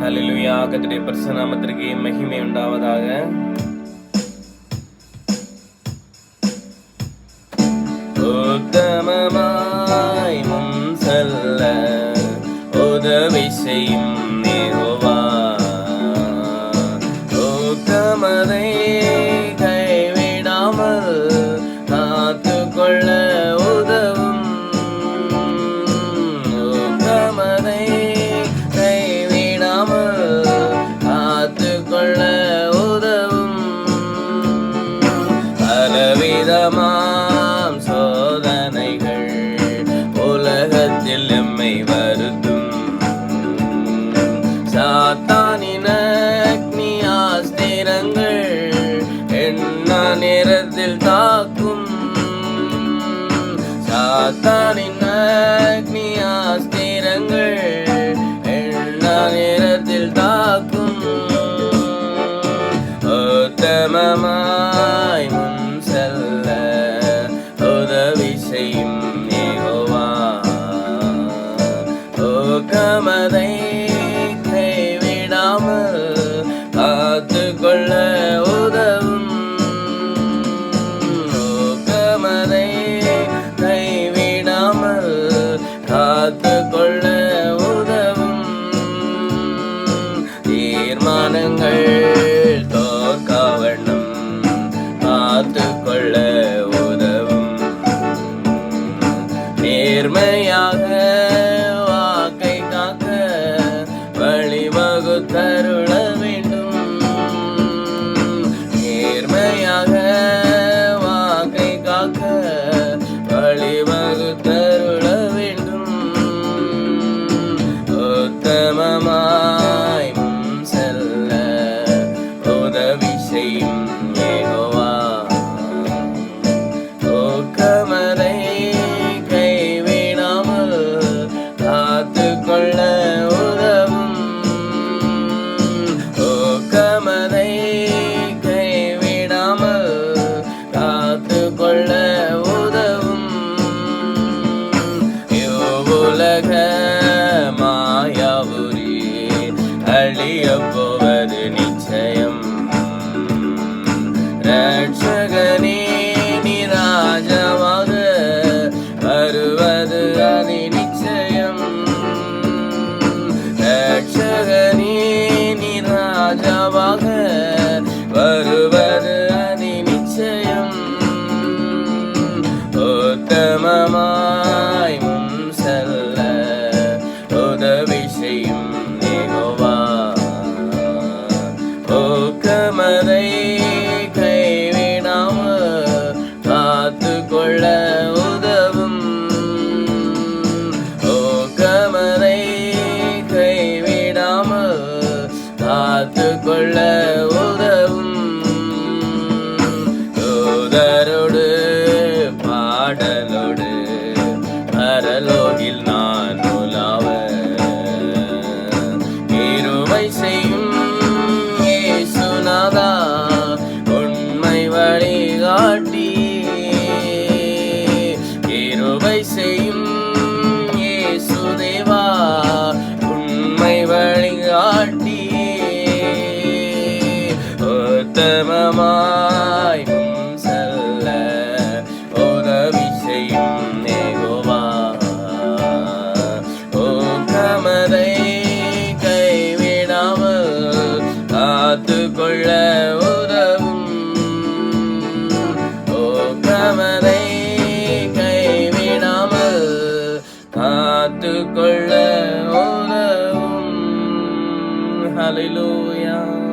ஹலிலுயா கத்துடைய பரிசுத்த மகிமை உண்டாவதாக. உத்தமமாய் முன் செல்ல உதவி செய்யும் சாத்தானின் அக்னி ஆஸ்திரங்கள் என்ன நேரத்தில் தாக்கும். உத்தமமாய் முன் செல்ல உதவி செய்யும் யெகோவா. ஊக்கமதை கைவிடாமல் வழிவகுத்தருள வேண்டும். நேர்மையாக வாக்கை காக்க உலக மாயாவுரி அழிய போவது நிச்சயம். ரட்ச கொள்ள உதவும். தூதரோடு பாடலோடு பரலோகில் நான் உலாவ. இருவை செய்யும் சுனாதா உண்மை வழிகாட்டி. இருவை செய்யும் உத்தமமாய் முன் செல்ல உதவி செய்யும் யெகோவா ஊக்கமதை கைவிடாமல் காத்துக்கொள்ள உதவும் ஊக்கமதை கைவிடாமல் காத்துக்கொள்ள உதவும் ஹalleluya